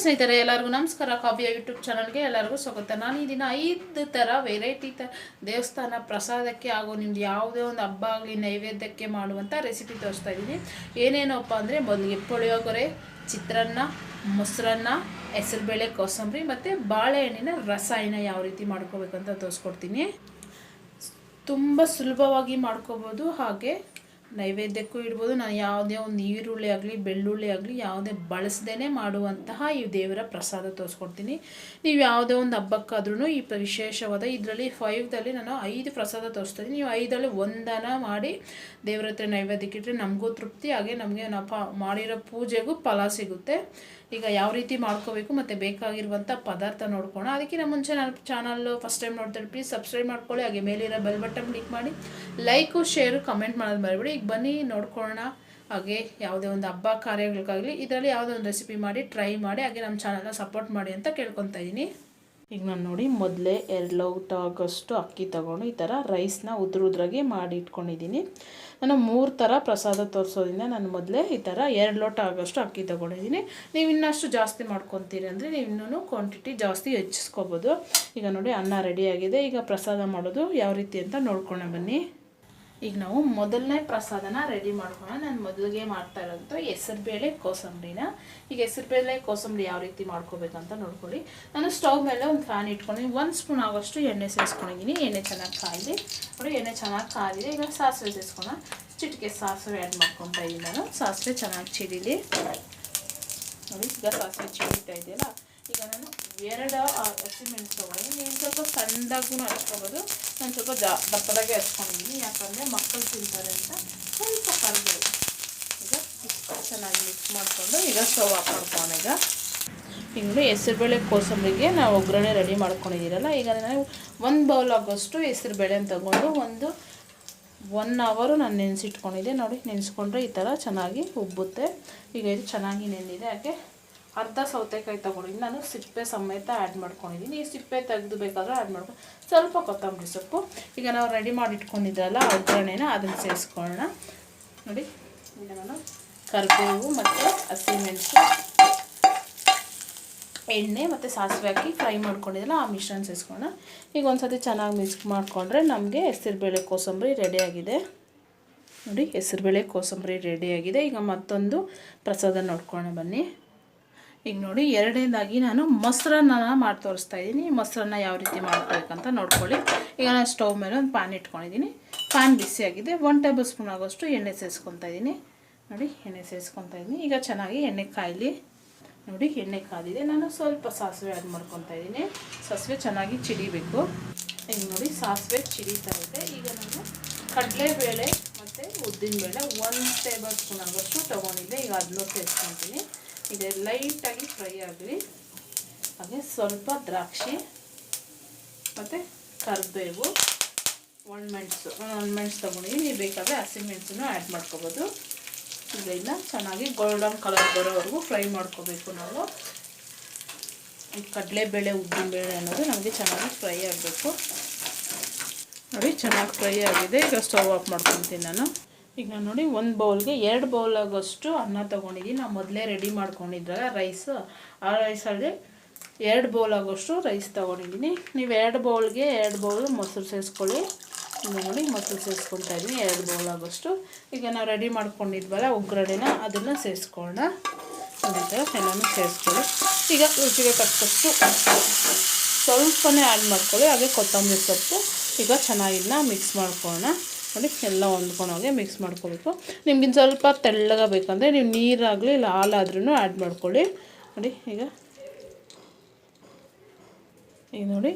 ಸ್ನೇಹಿತರೆ, ಎಲ್ಲರಿಗೂ ನಮಸ್ಕಾರ. ಕಾವ್ಯ ಯೂಟ್ಯೂಬ್ ಚಾನಲ್ಗೆ ಎಲ್ಲರಿಗೂ ಸ್ವಾಗತ. ನಾನು ಈ ದಿನ ಐದು ಥರ ವೆರೈಟಿ ತ ದೇವಸ್ಥಾನ ಪ್ರಸಾದಕ್ಕೆ ಹಾಗೂ ನಿಮ್ದು ಯಾವುದೇ ಒಂದು ಹಬ್ಬ ಆಗಲಿ, ನೈವೇದ್ಯಕ್ಕೆ ಮಾಡುವಂಥ ರೆಸಿಪಿ ತೋರಿಸ್ತಾ ಇದ್ದೀನಿ. ಏನೇನಪ್ಪ ಅಂದರೆ ಮೊದಲಿಗೆ ಪುಳಿಯೋಗರೆ ಚಿತ್ರಾನ್ನ, ಮೊಸರನ್ನ, ಹೆಸರುಬೇಳೆ, ಕೋಸಂಬರಿ ಮತ್ತು ಬಾಳೆಹಣ್ಣಿನ ರಸಾಯನ ಯಾವ ರೀತಿ ಮಾಡ್ಕೋಬೇಕಂತ ತೋರಿಸ್ಕೊಡ್ತೀನಿ. ತುಂಬ ಸುಲಭವಾಗಿ ಮಾಡ್ಕೋಬೋದು. ಹಾಗೆ ನೈವೇದ್ಯಕ್ಕೂ ಇಡ್ಬೋದು. ನಾನು ಯಾವುದೇ ಒಂದು ಈರುಳ್ಳಿ ಆಗಲಿ, ಬೆಳ್ಳುಳ್ಳಿ ಆಗಲಿ ಯಾವುದೇ ಬಳಸದೇ ಮಾಡುವಂತಹ ಈ ದೇವರ ಪ್ರಸಾದ ತೋರಿಸ್ಕೊಡ್ತೀನಿ. ನೀವು ಯಾವುದೇ ಒಂದು ಹಬ್ಬಕ್ಕಾದ್ರೂ ಈ ವಿಶೇಷವಾದ ಇದರಲ್ಲಿ ಫೈವ್ದಲ್ಲಿ ನಾನು ಐದು ಪ್ರಸಾದ ತೋರಿಸ್ತೀನಿ ನೀವು ಐದರಲ್ಲಿ ಒಂದನ ಮಾಡಿ ದೇವರ ಹತ್ರ ನೈವೇದ್ಯಕ್ಕೆ ಇಟ್ಟರೆ ನಮಗೂ ತೃಪ್ತಿ. ಹಾಗೆ ನಮಗೆ ನಾವು ಮಾಡಿರೋ ಪೂಜೆಗೂ ಫಲ ಸಿಗುತ್ತೆ. ಈಗ ಯಾವ ರೀತಿ ಮಾಡ್ಕೋಬೇಕು ಮತ್ತು ಬೇಕಾಗಿರುವಂಥ ಪದಾರ್ಥ ನೋಡ್ಕೋಣ. ಅದಕ್ಕಿಂತ ಮುಂಚೆ ನಾನು ಚಾನಲ್ಲು ಫಸ್ಟ್ ಟೈಮ್ ನೋಡ್ತಾರೆ ಪ್ಲೀಸ್ ಸಬ್ಸ್ಕ್ರೈಬ್ ಮಾಡ್ಕೊಳ್ಳಿ, ಹಾಗೆ ಮೇಲಿರೋ ಬೆಲ್ ಬಟನ್ ಕ್ಲಿಕ್ ಮಾಡಿ. ಲೈಕು ಶೇರು ಕಮೆಂಟ್ ಮಾಡೋದು ಮರಿಬೇಡಿ. ಈಗ ಬನ್ನಿ, ನೋಡ್ಕೊಳ್ಳೋಣ. ಹಾಗೆ ಯಾವುದೇ ಒಂದು ಹಬ್ಬ ಕಾರ್ಯಗಳಿಗಾಗಲಿ, ಇದರಲ್ಲಿ ಯಾವುದೇ ಒಂದು ರೆಸಿಪಿ ಮಾಡಿ ಟ್ರೈ ಮಾಡಿ, ಹಾಗೆ ನಮ್ಮ ಚಾನಲ್ನ ಸಪೋರ್ಟ್ ಮಾಡಿ ಅಂತ ಕೇಳ್ಕೊತಾ ಇದ್ದೀನಿ. ಈಗ ನಾನು ನೋಡಿ ಮೊದಲೇ ಎರಡು ಲೋಟ ಆಗೋಷ್ಟು ಅಕ್ಕಿ ತಗೊಂಡು ಈ ಥರ ರೈಸ್ನ ಉದ್ರ ಉದ್ರಾಗಿ ಮಾಡಿ ಇಟ್ಕೊಂಡಿದ್ದೀನಿ. ನಾನು ಮೂರು ಥರ ಪ್ರಸಾದ ತೋರಿಸೋದ್ರಿಂದ ನಾನು ಮೊದಲೇ ಈ ಥರ ಎರಡು ಲೋಟ ಆಗೋಷ್ಟು ಅಕ್ಕಿ ತೊಗೊಂಡಿದ್ದೀನಿ. ನೀವು ಇನ್ನಷ್ಟು ಜಾಸ್ತಿ ಮಾಡ್ಕೊತೀರಿ ಅಂದರೆ ನೀವು ಇನ್ನೂ ಕ್ವಾಂಟಿಟಿ ಜಾಸ್ತಿ ಹೆಚ್ಚಿಸ್ಕೋಬೋದು. ಈಗ ನೋಡಿ ಅನ್ನ ರೆಡಿಯಾಗಿದೆ ಈಗ ಪ್ರಸಾದ ಮಾಡೋದು ಯಾವ ರೀತಿ ಅಂತ ನೋಡ್ಕೊಂಡೆ ಬನ್ನಿ. ಈಗ ನಾವು ಮೊದಲನೇ ಪ್ರಸಾದನ ರೆಡಿ ಮಾಡ್ಕೊಳ್ಳೋಣ. ನಾನು ಮೊದಲಿಗೆ ಮಾಡ್ತಾ ಇರೋದು ಹೆಸರುಬೇಳೆ ಕೋಸಂಬರಿನ. ಈಗ ಹೆಸರುಬೇಳೆ ಕೋಸಂಬರಿ ಯಾವ ರೀತಿ ಮಾಡ್ಕೋಬೇಕಂತ ನೋಡ್ಕೊಳ್ಳಿ. ನಾನು ಸ್ಟವ್ ಮೇಲೆ ಒಂದು ಫ್ಯಾನ್ ಇಟ್ಕೊಂಡಿದ್ದೀನಿ. ಒಂದು ಸ್ಪೂನ್ ಆಗೋಷ್ಟು ಎಣ್ಣೆ ಸೇರಿಸ್ಕೊಂಡಿದ್ದೀನಿ. ಎಣ್ಣೆ ಚೆನ್ನಾಗಿ ಕಾಯಿಲಿ. ನೋಡಿ ಎಣ್ಣೆ ಚೆನ್ನಾಗಿ ಕಾಯಿದೆ ಈಗ ಸಾಸಿವೆ ಸೇರಿಸ್ಕೊಳ್ಳೋಣ. ಚಿಟಿಕೆ ಸಾಸಿವೆ ಆ್ಯಡ್ ಮಾಡ್ಕೊತಾ ಇದ್ದೀನಿ ನಾನು. ಸಾಸಿವೆ ಚೆನ್ನಾಗಿ ಚಿಡಿಲಿ. ನೋಡಿ, ಈಗ ಸಾಸಿವೆ ಚಿಡಿತಾ ಇದೆಯಲ್ಲ. ಈಗ ನಾನು ಎರಡು ಹಸಿಮೆಣಸು ಸ್ವಲ್ಪ ಸಣ್ಣದಾಗೂ ಹಚ್ಕೊಬೋದು ನಾನು ಸ್ವಲ್ಪ ಜಾ, ದಪ್ಪದಾಗೆ ಹಚ್ಕೊಂಡಿದ್ದೀನಿ ಯಾಕಂದರೆ ಮಕ್ಕಳು ತಿಂತಾರೆ ಅಂತ ಸ್ವಲ್ಪ ಕಲ್ಬೋದು ಈಗ ಚೆನ್ನಾಗಿ ಮಿಕ್ಸ್ ಮಾಡಿಕೊಂಡು ಈಗ ಸ್ಟವ್ ಆಫ್ ಮಾಡ್ಕೊಂಡು ಈಗ. ಇನ್ನು ಹೆಸರುಬೇಳೆ ಕೋಸಂಬರಿಗೆ ನಾವು ಒಗ್ಗರಣೆ ರೆಡಿ ಮಾಡ್ಕೊಂಡಿದ್ದೀರಲ್ಲ, ಈಗ ನಾನು ಒಂದು ಬೌಲ್ ಆಗೋಷ್ಟು ಹೆಸರುಬೇಳೆನ ತಗೊಂಡು ಒಂದು ಒನ್ ಅವರು ನಾನು ನೆನೆಸಿಟ್ಕೊಂಡಿದ್ದೆ. ನೋಡಿ ನೆನೆಸ್ಕೊಂಡ್ರೆ ಈ ಥರ ಚೆನ್ನಾಗಿ ಉಬ್ಬುತ್ತೆ. ಈಗ ಇದು ಚೆನ್ನಾಗಿ ನೆಂದಿದೆ. ಹಾಗೆ ಅರ್ಧ ಸೌತೆಕಾಯಿ ತೊಗೊಂಡಿದ್ದೀನಿ ನಾನು ಸಿಪ್ಪೆ ಸಮೇತ ಆ್ಯಡ್ ಮಾಡ್ಕೊಂಡಿದ್ದೀನಿ ಈ ಸಿಪ್ಪೆ ತೆಗೆದು ಬೇಕಾದರೂ ಆ್ಯಡ್ ಮಾಡ್ಕೊಂಡು ಸ್ವಲ್ಪ ಕೊತ್ತಂಬರಿ ಸೊಪ್ಪು. ಈಗ ನಾವು ರೆಡಿ ಮಾಡಿ ಇಟ್ಕೊಂಡಿದ್ರಲ್ಲ, ಒಗ್ಗರಣೆನ ಅದನ್ನು ಸೇರಿಸ್ಕೊಳ್ಳೋಣ. ನೋಡಿ, ಈಗ ನಾನು ಕರಿಬೇವು ಮತ್ತು ಹಸಿಮೆಣಸು ಎಣ್ಣೆ ಮತ್ತು ಸಾಸಿವೆ ಹಾಕಿ ಫ್ರೈ ಮಾಡ್ಕೊಂಡಿದ್ದಲ್ಲ ಆ ಮಿಶ್ರಣ ಸೇರಿಸ್ಕೊಳ್ಳೋಣ. ಈಗ ಒಂದು ಸತಿ ಚೆನ್ನಾಗಿ ಮಿಕ್ಸ್ ಮಾಡಿಕೊಂಡ್ರೆ ನಮಗೆ ಹೆಸರುಬೇಳೆ ಕೋಸಂಬರಿ ರೆಡಿಯಾಗಿದೆ ನೋಡಿ, ಹೆಸರುಬೇಳೆ ಕೋಸಂಬರಿ ರೆಡಿಯಾಗಿದೆ ಈಗ ಮತ್ತೊಂದು ಪ್ರಸಾದ ನೋಡ್ಕೊಳ್ಳೋಣ ಬನ್ನಿ. ಈಗ ನೋಡಿ ಎರಡನೇದಾಗಿ ನಾನು ಮೊಸರನ್ನ ಮಾಡಿ ತೋರಿಸ್ತಾ ಇದ್ದೀನಿ. ಮೊಸರನ್ನ ಯಾವ ರೀತಿ ಮಾಡ್ಕೋಬೇಕಂತ ನೋಡ್ಕೊಳ್ಳಿ. ಈಗ ನಾನು ಸ್ಟವ್ ಮೇಲೆ ಒಂದು ಪ್ಯಾನ್ ಇಟ್ಕೊಂಡಿದ್ದೀನಿ. ಪ್ಯಾನ್ ಬಿಸಿಯಾಗಿದೆ. ಒನ್ ಟೇಬಲ್ ಸ್ಪೂನ್ ಆಗೋಷ್ಟು ಎಣ್ಣೆ ಸೇರಿಸ್ಕೊತಾ ಇದ್ದೀನಿ. ನೋಡಿ, ಎಣ್ಣೆ ಸೇರಿಸ್ಕೊತಾ ಇದ್ದೀನಿ. ಈಗ ಚೆನ್ನಾಗಿ ಎಣ್ಣೆ ಕಾಯಲಿ. ನೋಡಿ, ಎಣ್ಣೆ ಕಾದಿದೆ ನಾನು ಸ್ವಲ್ಪ ಸಾಸಿವೆ ಆ್ಯಡ್ ಮಾಡ್ಕೊತಾ ಇದ್ದೀನಿ. ಸಾಸಿವೆ ಚೆನ್ನಾಗಿ ಚಿಡಿಬೇಕು. ಈಗ ನೋಡಿ, ಸಾಸಿವೆ ಚಿಡಿತಾ ಇದೆ. ಈಗ ನಾನು ಕಡಲೆಬೇಳೆ ಮತ್ತು ಉದ್ದಿನಬೇಳೆ ಒಂದು ಟೇಬಲ್ ಸ್ಪೂನ್ ಆಗೋಷ್ಟು ತೊಗೊಂಡಿದ್ದೆ. ಈಗ ಅದನ್ನೂ ಸೇರಿಸ್ಕೊತೀನಿ ಇದೆ ಲೈಟಾಗಿ ಫ್ರೈ ಆಗಲಿ ಹಾಗೆ ಸ್ವಲ್ಪ ದ್ರಾಕ್ಷಿ ಮತ್ತು ಕರಿಬೇವು ಒಣಮೆಣಸು ಒಣಮೆಣಸು ತೊಗೊಂಡಿದ್ದೀನಿ ನೀವು ಬೇಕಾದರೆ ಹಸಿಮೆಣಸನ್ನು ಆ್ಯಡ್ ಮಾಡ್ಕೋಬೋದು. ಇದೆಲ್ಲ ಚೆನ್ನಾಗಿ ಗೋಲ್ಡನ್ ಕಲರ್ ಬರೋವರೆಗೂ ಫ್ರೈ ಮಾಡ್ಕೋಬೇಕು ನಾವು. ಈ ಉದ್ದಿನ ಬೇಳೆ ಅನ್ನೋದು ನಮಗೆ ಚೆನ್ನಾಗಿ ಫ್ರೈ ಆಗಬೇಕು. ನೋಡಿ, ಚೆನ್ನಾಗಿ ಫ್ರೈ ಆಗಿದೆ. ಈಗ ಸ್ಟವ್ ಆಫ್ ಮಾಡ್ಕೊತೀನಿ ನಾನು. ಈಗ ನಾನು ನೋಡಿ ಒಂದು ಬೌಲ್ಗೆ ಎರಡು ಬೌಲ್ ಆಗೋಷ್ಟು ಅನ್ನ ತೊಗೊಂಡಿದ್ದೀನಿ ನಾವು ಮೊದಲೇ ರೆಡಿ ಮಾಡ್ಕೊಂಡಿದ್ರಲ್ಲ ರೈಸ್ ಆ ರೈಸಲ್ಲಿ ಎರಡು ಬೌಲ್ ಆಗೋಷ್ಟು ರೈಸ್ ತೊಗೊಂಡಿದ್ದೀನಿ ನೀವು ಎರಡು ಬೌಲ್ಗೆ ಎರಡು ಬೌಲ್ ಮೊಸರು ಸೇರಿಸ್ಕೊಳ್ಳಿ. ನೋಡಿ ಮೊಸರು ಸೇರಿಸ್ಕೊಳ್ತಾ ಇದ್ದೀನಿ ಎರಡು ಬೌಲ್ ಆಗೋಷ್ಟು. ಈಗ ನಾವು ರೆಡಿ ಮಾಡ್ಕೊಂಡಿದ್ವಲ್ಲ ಒಗ್ಗರಣೆನ, ಅದನ್ನು ಸೇರಿಸ್ಕೊಳ್ಳೋಣ ಅದೇ ಥರ ಎಲ್ಲನೂ ಸೇರಿಸ್ಕೊಳ್ಳಿ. ಈಗ ರುಚಿಗೆ ತಕ್ಕಷ್ಟು ಸ್ವಲ್ಪನೇ ಆ್ಯಡ್ ಮಾಡ್ಕೊಳ್ಳಿ. ಹಾಗೆ ಕೊತ್ತಂಬರಿ ಸೊಪ್ಪು ಈಗ ಚೆನ್ನಾಗಿಲ್ಲ ಮಿಕ್ಸ್ ಮಾಡ್ಕೊಳ್ಳೋಣ. ನೋಡಿ ಎಲ್ಲ ಹೋಗಿ ಮಿಕ್ಸ್ ಮಾಡ್ಕೋಬೇಕು. ನಿಮ್ಗಿನ್ನು ಸ್ವಲ್ಪ ತೆಳ್ಳಗ ಬೇಕಂದರೆ ನೀವು ನೀರಾಗಲಿ ಇಲ್ಲ ಹಾಲಾದ್ರೂ ಆ್ಯಡ್ ಮಾಡ್ಕೊಳ್ಳಿ. ನೋಡಿ, ಈಗ. ಈಗ ನೋಡಿ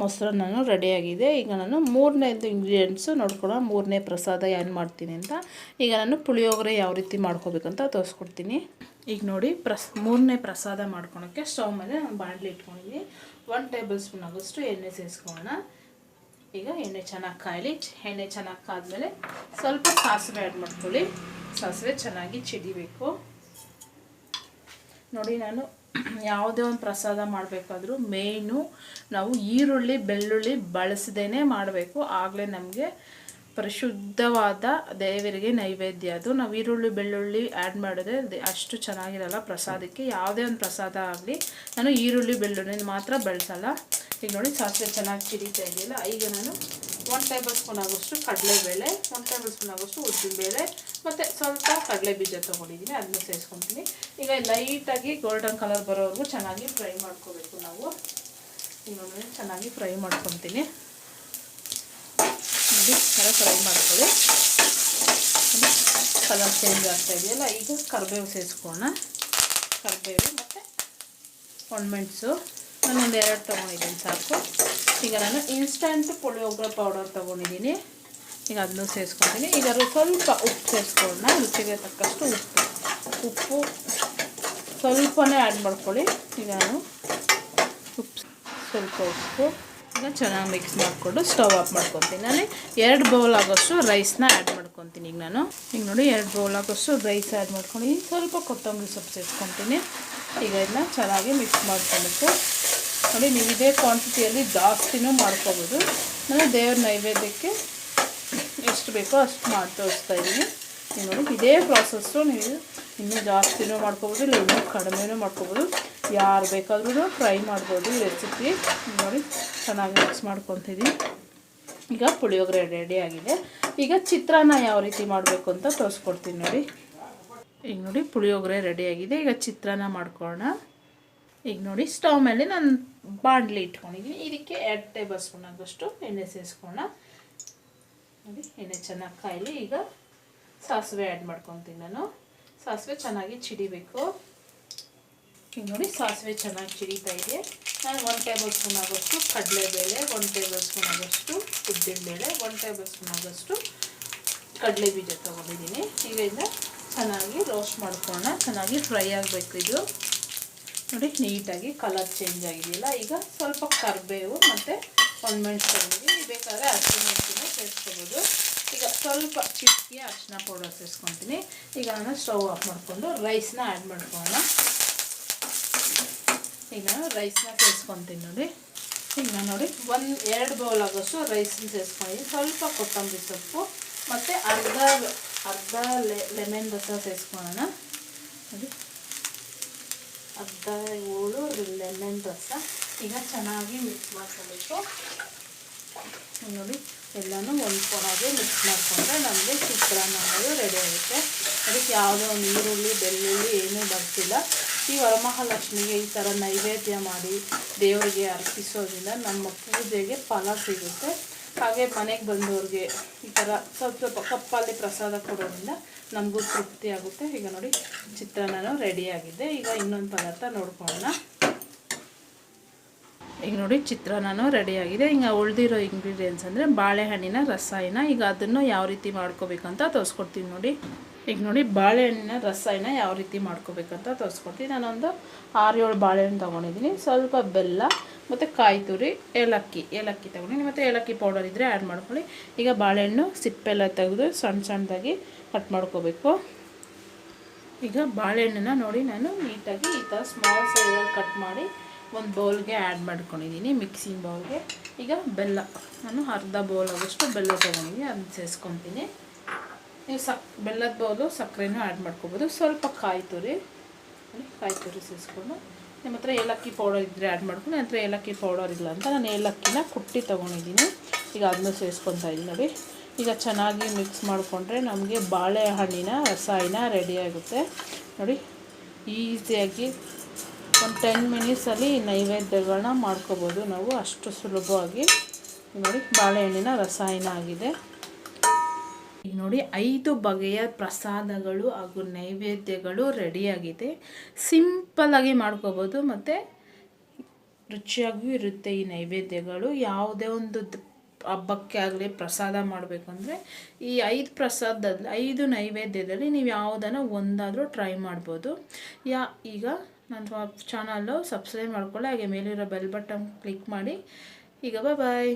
ಮೊಸರನ್ನ ರೆಡಿಯಾಗಿದೆ ಈಗ ನಾನು ಮೂರನೇದು ಇಂಗ್ರೀಡಿಯೆಂಟ್ಸು ನೋಡ್ಕೊಳ್ಳೋ ಮೂರನೇ ಪ್ರಸಾದ ಏನು ಮಾಡ್ತೀನಿ ಅಂತ. ಈಗ ನಾನು ಪುಳಿಯೋಗರೆ ಯಾವ ರೀತಿ ಮಾಡ್ಕೋಬೇಕಂತ ತೋರಿಸ್ಕೊಡ್ತೀನಿ. ಈಗ ನೋಡಿ, ಪ್ರಸ್, ಮೂರನೇ ಪ್ರಸಾದ ಮಾಡ್ಕೊಳೋಕ್ಕೆ ಸ್ಟವ್ ಮೇಲೆ ನಾನು ಬಾಣಲಿ ಇಟ್ಕೊಂಡಿದ್ದೀನಿ. ಒನ್ ಟೇಬಲ್ ಸ್ಪೂನ್ ಆಗೋಷ್ಟು ಎಣ್ಣೆ ಸೇರಿಸ್ಕೊಳ್ಳೋಣ. ಈಗ ಎಣ್ಣೆ ಚೆನ್ನಾಗಿ ಕಾಯಲಿ, ಎಣ್ಣೆ ಚೆನ್ನಾಗಿ ಕಾದ್ಮೇಲೆ ಸ್ವಲ್ಪ ಸಾಸಿವೆ ಆ್ಯಡ್ ಮಾಡ್ಕೊಳ್ಳಿ. ಸಾಸಿವೆ ಚೆನ್ನಾಗಿ ಚಿಡಿಬೇಕು. ನೋಡಿ ನಾನು ಯಾವುದೇ ಒಂದು ಪ್ರಸಾದ ಮಾಡಬೇಕಾದ್ರೂ ಮೇಯ್ನು ನಾವು ಈರುಳ್ಳಿ, ಬೆಳ್ಳುಳ್ಳಿ ಬಳಸದೇ ಮಾಡಬೇಕು. ಆಗಲೇ ನಮಗೆ ಪರಿಶುದ್ಧವಾದ ದೇವರಿಗೆ ನೈವೇದ್ಯ ಅದು. ನಾವು ಈರುಳ್ಳಿ, ಬೆಳ್ಳುಳ್ಳಿ ಆ್ಯಡ್ ಮಾಡಿದ್ರೆ ಅಷ್ಟು ಚೆನ್ನಾಗಿರಲ್ಲ ಪ್ರಸಾದಕ್ಕೆ. ಯಾವುದೇ ಒಂದು ಪ್ರಸಾದ ಆಗಲಿ, ನಾನು ಈರುಳ್ಳಿ ಬೆಳ್ಳುಳ್ಳಿ ಮಾತ್ರ ಬೆಳೆಸಲ್ಲ. ಈಗ ನೋಡಿ ಸಾಸಿವೆ ಚೆನ್ನಾಗಿ ಚಿರಿತಾ ಇದೆಯಲ್ಲ, ಈಗ ನಾನು ಒನ್ ಟೇಬಲ್ ಸ್ಪೂನ್ ಆಗೋಷ್ಟು ಕಡಲೆಬೇಳೆ ಒನ್ ಟೇಬಲ್ ಸ್ಪೂನ್ ಆಗೋಷ್ಟು ಉದ್ದಿನಬೇಳೆ, ಮತ್ತು ಸ್ವಲ್ಪ ಕಡಲೆ ಬೀಜ ತೊಗೊಂಡಿದ್ದೀನಿ, ಅದನ್ನ ಸೇರಿಸ್ಕೊತೀನಿ. ಈಗ ಲೈಟಾಗಿ ಗೋಲ್ಡನ್ ಕಲರ್ ಬರೋವರೆಗೂ ಚೆನ್ನಾಗಿ ಫ್ರೈ ಮಾಡ್ಕೋಬೇಕು ನಾವು. ಈಗ ನೋಡಿ, ಚೆನ್ನಾಗಿ ಫ್ರೈ ಮಾಡ್ಕೊತೀನಿ. ನೋಡಿ ಥರ ಫ್ರೈ ಮಾಡ್ಕೊಳ್ಳಿ. ಕಲರ್ ಚೇಂಜ್ ಆಗ್ತಾ ಇದೆಯಲ್ಲ, ಈಗ ಕರಿಬೇವು ಸೇರಿಸ್ಕೊಳ್ಳೋಣ. ಕರಿಬೇವು ಮತ್ತು ಒಣಮೆಣಸು ನಾನೊಂದು ಎರಡು ತೊಗೊಂಡಿದ್ದೀನಿ ಸಾಕು. ಈಗ ನಾನು ಇನ್ಸ್ಟಂಟ್ ಪುಳಿಯೋಗರೆ ಪೌಡರ್ ತೊಗೊಂಡಿದ್ದೀನಿ. ಈಗ ಅದನ್ನು ಸೇರಿಸ್ಕೊತೀನಿ ಈಗ ಸ್ವಲ್ಪ ಉಪ್ಪು ಸೇರಿಸ್ಕೊಳ್ಳೋಣ. ರುಚಿಗೆ ತಕ್ಕಷ್ಟು ಉಪ್ಪು. ಉಪ್ಪು ಸ್ವಲ್ಪನೇ ಆ್ಯಡ್ ಮಾಡ್ಕೊಳ್ಳಿ. ಈಗ ನಾನು ಉಪ್ಪು ಸ್ವಲ್ಪ ಉಪ್ಪು. ಈಗ ಚೆನ್ನಾಗಿ ಮಿಕ್ಸ್ ಮಾಡಿಕೊಂಡು ಸ್ಟವ್ ಆಫ್ ಮಾಡ್ಕೊತೀನಿ ನಾನು ಎರಡು ಬೌಲ್ ಆಗೋಷ್ಟು ರೈಸ್ನ ಆ್ಯಡ್ ಮಾಡ್ಕೊತೀನಿ ಈಗ ನಾನು. ಈಗ ನೋಡಿ ಎರಡು ಬೌಲ್ ಆಗೋಷ್ಟು ರೈಸ್ ಆ್ಯಡ್ ಮಾಡ್ಕೊಂಡು ಸ್ವಲ್ಪ ಕೊತ್ತಂಬರಿ ಸೊಪ್ಪು ಸೇರಿಸ್ಕೊತೀನಿ ಈಗ ಇದನ್ನ ಚೆನ್ನಾಗಿ ಮಿಕ್ಸ್ ಮಾಡ್ಕೊಬೇಕು ನೋಡಿ ನೀವು ಇದೇ ಕ್ವಾಂಟಿಟಿಯಲ್ಲಿ ಜಾಸ್ತಿನೂ ಮಾಡ್ಕೋಬೋದು. ನಾನು ದೇವ್ರ ನೈವೇದ್ಯಕ್ಕೆ ಎಷ್ಟು ಬೇಕೋ ಅಷ್ಟು ಮಾಡಿ ತೋರಿಸ್ತಾ ಇದ್ದೀನಿ. ನೀವು ನೋಡಿ, ಇದೇ ಪ್ರಾಸೆಸ್ಸು ನೀವು ಇನ್ನೂ ಜಾಸ್ತಿನೂ ಮಾಡ್ಕೋಬೋದು, ಇಲ್ಲ ಇನ್ನೂ ಕಡಿಮೆನೂ ಮಾಡ್ಕೋಬೋದು. ಯಾರು ಬೇಕಾದ್ರೂ ಫ್ರೈ ಮಾಡ್ಬೋದು ಈ ರೆಸಿಪಿ ನೋಡಿ, ಚೆನ್ನಾಗಿ ಮಿಕ್ಸ್ ಮಾಡ್ಕೊತಿದ್ದೀನಿ ಈಗ ಪುಳಿಯೋಗರೆ ರೆಡಿ ಆಗಿದೆ. ಈಗ ಚಿತ್ರಾನ್ನ ಯಾವ ರೀತಿ ಮಾಡಬೇಕು ಅಂತ ತೋರಿಸ್ಕೊಡ್ತೀನಿ ನೋಡಿ. ಈಗ ನೋಡಿ, ಪುಳಿಯೋಗರೆ ರೆಡಿಯಾಗಿದೆ ಈಗ ಚಿತ್ರಾನ್ನ ಮಾಡ್ಕೊಳ್ಳೋಣ. ಈಗ ನೋಡಿ ಸ್ಟವ್ ಮೇಲೆ ನಾನು ಬಾಣಲಿ ಇಟ್ಕೊಂಡಿದ್ದೀನಿ. ಇದಕ್ಕೆ ಎರಡು ಟೇಬಲ್ ಸ್ಪೂನ್ ಆಗೋಷ್ಟು ಎಣ್ಣೆ ಸೇರಿಸ್ಕೊಳ್ಳೋಣ ನೋಡಿ, ಎಣ್ಣೆ ಚೆನ್ನಾಗಿ ಕಾಯಲಿ. ಈಗ ಸಾಸಿವೆ ಆ್ಯಡ್ ಮಾಡ್ಕೊತೀನಿ ನಾನು. ಸಾಸಿವೆ ಚೆನ್ನಾಗಿ ಚಿಡಿಬೇಕು. ಈಗ ನೋಡಿ, ಸಾಸಿವೆ ಚೆನ್ನಾಗಿ ಚಿಡಿತಾ ಇದೆ. ನಾನು ಒನ್ ಟೇಬಲ್ ಸ್ಪೂನ್ ಆಗೋಷ್ಟು ಕಡಲೆಬೇಳೆ ಒನ್ ಟೇಬಲ್ ಸ್ಪೂನ್ ಆಗೋಷ್ಟು ಉದ್ದಿನಬೇಳೆ ಒನ್ ಟೇಬಲ್ ಸ್ಪೂನ್ ಆಗೋಷ್ಟು ಕಡಲೆ ಬೀಜ ತೊಗೊಂಡಿದ್ದೀನಿ. ಈಗ ಚೆನ್ನಾಗಿ ರೋಸ್ಟ್ ಮಾಡ್ಕೊಳ್ಳೋಣ. ಚೆನ್ನಾಗಿ ಫ್ರೈ ಆಗಬೇಕು ಇದು. ನೋಡಿ, ನೀಟಾಗಿ ಕಲರ್ ಚೇಂಜ್ ಆಗಿದೆಯಲ್ಲ ಈಗ ಸ್ವಲ್ಪ ಕರಿಬೇವು ಮತ್ತು ಮೆಣಸು ತೊಗೊಂಡಿದ್ದೀನಿ ಬೇಕಾದರೆ ಹಸಿ ಮೆಣಸಿನ ಸೇರಿಸ್ಕೋಬೋದು. ಈಗ ಸ್ವಲ್ಪ ಚಿಕ್ಕಿ ಅರಿಶಿನ ಪೌಡರ್ ಸೇರಿಸ್ಕೊತೀನಿ. ಈಗ ನಾನು ಸ್ಟವ್ ಆಫ್ ಮಾಡಿಕೊಂಡು ರೈಸ್ನ ಆ್ಯಡ್ ಮಾಡ್ಕೊಳ್ಳೋಣ. ಈಗ ನಾನು ರೈಸ್ನ ಸೇರಿಸ್ಕೊತೀನಿ ನೋಡಿ. ಈಗ ನೋಡಿ, ಒಂದು, ಎರಡು ಬೌಲ್ ಆಗೋಷ್ಟು ರೈಸ್ನ ಸೇರಿಸ್ಕೊಂಡಿದ್ದೀನಿ ಸ್ವಲ್ಪ ಕೊತ್ತಂಬರಿ ಸೊಪ್ಪು ಮತ್ತು ಅರ್ಧ ಅರ್ಧ ಲೆಮನ್ ರಸ ಸೇರಿಸ್ಕೊಳ್ಳೋಣ. ನೋಡಿ. ಅರ್ಧ ಏಳು ಲೆಮನ್ ರಸ ಈಗ ಚೆನ್ನಾಗಿ ಮಿಕ್ಸ್ ಮಾಡ್ಕೊಬೇಕು. ನೋಡಿ, ಎಲ್ಲನೂ ಹೊಂದ್ಕೊಳಾಗೆ ಮಿಕ್ಸ್ ಮಾಡಿಕೊಂಡ್ರೆ ನಮಗೆ ಚಿತ್ರಾನ್ನ ಅನ್ನೋದು ರೆಡಿ ಆಗುತ್ತೆ. ಅದಕ್ಕೆ ಯಾವುದೋ ನೀರುಳ್ಳಿ, ಬೆಳ್ಳುಳ್ಳಿ ಏನೂ ಬರ್ತಿಲ್ಲ. ಈ ವರಮಹಾಲಕ್ಷ್ಮಿಗೆ ಈ ಥರ ನೈವೇದ್ಯ ಮಾಡಿ ದೇವರಿಗೆ ಅರ್ಪಿಸೋದ್ರಿಂದ ನಮ್ಮ ಪೂಜೆಗೆ ಫಲ ಸಿಗುತ್ತೆ. ಹಾಗೆ ಮನೆಗೆ ಬಂದವ್ರಿಗೆ ಈ ಥರ ಸ್ವಲ್ಪ ಸ್ವಲ್ಪ ಕಪ್ಪಲ್ಲಿ ಪ್ರಸಾದ ಕೊಡೋದ್ರಿಂದ ನಮಗೂ ತೃಪ್ತಿ ಆಗುತ್ತೆ. ಈಗ ನೋಡಿ ಚಿತ್ರಾನ್ನ ರೆಡಿಯಾಗಿದೆ ಈಗ ಇನ್ನೊಂದು ಪದಾರ್ಥ ನೋಡ್ಕೊಳ್ಳೋಣ. ಈಗ ನೋಡಿ ಚಿತ್ರಾನ್ನ ರೆಡಿಯಾಗಿದೆ ಈಗ ಉಳಿದಿರೋ ಇಂಗ್ರೀಡಿಯೆಂಟ್ಸ್ ಅಂದರೆ ಬಾಳೆಹಣ್ಣಿನ ರಸಾಯನ. ಈಗ ಅದನ್ನು ಯಾವ ರೀತಿ ಮಾಡ್ಕೋಬೇಕಂತ ತೋರಿಸ್ಕೊಡ್ತೀನಿ ನೋಡಿ. ಈಗ ನೋಡಿ, ಬಾಳೆಹಣ್ಣಿನ ರಸಾಯನ ಯಾವ ರೀತಿ ಮಾಡ್ಕೋಬೇಕಂತ ತೋರಿಸ್ಕೊಡ್ತೀನಿ. ನಾನೊಂದು ಆರು ಏಳು ಬಾಳೆಹಣ್ಣು ತೊಗೊಂಡಿದ್ದೀನಿ. ಸ್ವಲ್ಪ ಬೆಲ್ಲ ಮತ್ತು ಕಾಯಿ ತುರಿ, ಏಲಕ್ಕಿ ಏಲಕ್ಕಿ ತೊಗೊಂಡಿನಿ ಮತ್ತು ಏಲಕ್ಕಿ ಪೌಡರ್ ಇದ್ದರೆ ಆ್ಯಡ್ ಮಾಡ್ಕೊಳ್ಳಿ. ಈಗ ಬಾಳೆಹಣ್ಣು ಸಿಪ್ಪೆಲ್ಲ ತೆಗೆದು ಸಣ್ಣ ಸಣ್ಣದಾಗಿ ಕಟ್ ಮಾಡ್ಕೋಬೇಕು. ಈಗ ಬಾಳೆಹಣ್ಣನ್ನ ನೋಡಿ ನಾನು ನೀಟಾಗಿ ಈ ಥರ ಸ್ಮಾಲ್ ಸೈಜಲ್ಲಿ ಕಟ್ ಮಾಡಿ ಒಂದು ಬೌಲ್ಗೆ ಆ್ಯಡ್ ಮಾಡ್ಕೊಂಡಿದ್ದೀನಿ ಮಿಕ್ಸಿಂಗ್ ಬೌಲ್ಗೆ ಈಗ ಬೆಲ್ಲ, ನಾನು ಅರ್ಧ ಬೌಲ್ ಆಗೋಷ್ಟು ಬೆಲ್ಲ ತೊಗೊಂಡಿದ್ದೀನಿ, ಅದನ್ನ ಸೇರಿಸ್ಕೊತೀನಿ ನೀವು ಸಕ್, ಬೆಲ್ಲದ ಬೌಲು ಸಕ್ಕರೆನೂ ಆ್ಯಡ್ ಮಾಡ್ಕೊಬೋದು. ಸ್ವಲ್ಪ ಕಾಯಿ ತುರಿ ಕಾಯಿ ತುರಿ ಸೇರಿಸ್ಕೊಂಡು ನಿಮ್ಮ ಹತ್ರ ಏಲಕ್ಕಿ ಪೌಡರ್ ಇದ್ದರೆ ಆ್ಯಡ್ ಮಾಡ್ಕೊಂಡು ನನ್ನ ಹತ್ರ ಏಲಕ್ಕಿ ಪೌಡರ್ ಇಲ್ಲ ಅಂತ ನಾನು ಏಲಕ್ಕಿನ ಕುಟ್ಟಿ ತೊಗೊಂಡಿದ್ದೀನಿ. ಈಗ ಅದನ್ನ ಸೇರಿಸ್ಕೊತಾ ಇದ್ದೀನಿ ನೋಡಿ. ಈಗ ಚೆನ್ನಾಗಿ ಮಿಕ್ಸ್ ಮಾಡಿಕೊಂಡ್ರೆ ನಮಗೆ ಬಾಳೆಹಣ್ಣಿನ ರಸಾಯನ ರೆಡಿಯಾಗುತ್ತೆ ನೋಡಿ, ಈಸಿಯಾಗಿ ಒಂದು ಟೆನ್ ಮಿನಿಟ್ಸಲ್ಲಿ ನೈವೇದ್ಯಗಳನ್ನ ಮಾಡ್ಕೋಬೋದು ನಾವು. ಅಷ್ಟು ಸುಲಭವಾಗಿ. ನೋಡಿ, ಬಾಳೆಹಣ್ಣಿನ ರಸಾಯನ ಆಗಿದೆ. ಈಗ ನೋಡಿ, ಐದು ಬಗೆಯ ಪ್ರಸಾದಗಳು ಹಾಗೂ ನೈವೇದ್ಯಗಳು ರೆಡಿಯಾಗಿದೆ. ಸಿಂಪಲ್ಲಾಗಿ ಮಾಡ್ಕೋಬೋದು, ಮತ್ತು ರುಚಿಯಾಗಿಯೂ ಇರುತ್ತೆ ಈ ನೈವೇದ್ಯಗಳು. ಯಾವುದೇ ಒಂದು ಹಬ್ಬಕ್ಕೆ ಆಗಲಿ ಪ್ರಸಾದ ಮಾಡಬೇಕು ಅಂದರೆ, ಈ ಐದು ಪ್ರಸಾದದಲ್ಲಿ, ಐದು ನೈವೇದ್ಯದಲ್ಲಿ ನೀವು ಯಾವುದನ್ನು ಒಂದಾದರೂ ಟ್ರೈ ಮಾಡ್ಬೋದು. ಯಾ, ಈಗ ನನ್ನ ಚಾನಲ್ಲು ಸಬ್ಸ್ಕ್ರೈಬ್ ಮಾಡ್ಕೊಳ್ಳಿ, ಹಾಗೆ ಮೇಲಿರೋ ಬೆಲ್ ಬಟನ್ ಕ್ಲಿಕ್ ಮಾಡಿ. ಈಗ ಬಾಯ್